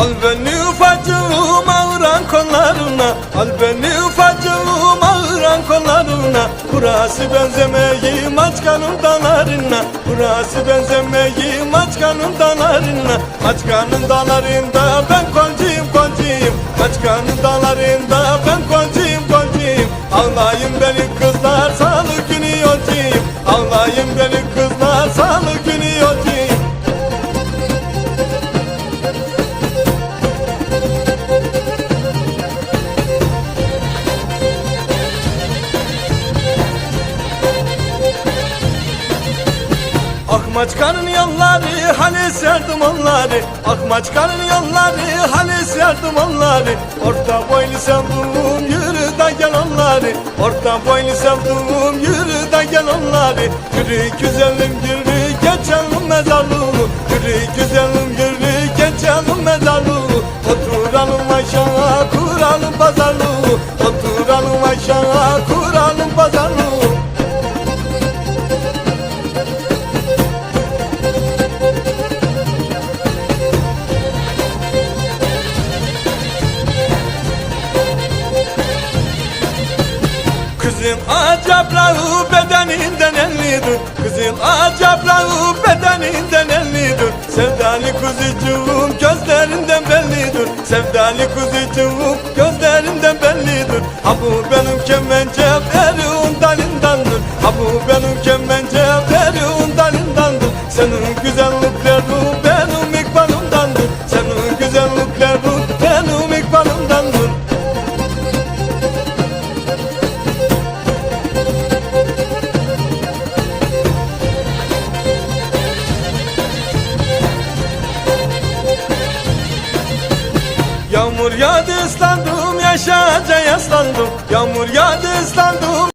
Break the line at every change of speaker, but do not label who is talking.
Al beni ufacığım ağıran kollarına Al beni ufacığım ağıran kollarına. Burası benzemeyim aç kanım dalarına Burası benzemeyim aç kanım dalarına. Aç kanım dalarında ben koncuyum koncuyum. Aç kanım dalarında ben koncuyum koncuyum. Ağlayın beni kız. Akmaçkanın yolları hani serdim onları. Akmaçkanın yolları hani serdim onları. Orta boylu sevduğum yürü de gel onları. Orta boylu sevduğum yürü de gel onları. Yürü güzelim yürü geçelim mezarlığı. Yürü güzelim yürü geçelim mezarlığı. Oturalım aşağı kuralım pazarlığı. Oturalım aşağı kuralım Kızın acaprağı bedeninden ellidir. Kızın acaprağı bedeninden ellidir. Sevdalı kuzucuğum gözlerinden bellidir. Sevdalı kuzucuğum gözlerinden bellidir. Ha bu benim kemençe Ferun dalındandır Ha bu benim kemençe Ferun dalındandır Senin güzelliklerin benim ikbalımdandır. Senin güzelliklerin Yağmur yağdı ıslandım yaşaca yaslandım. Yağmur yağdı ıslandım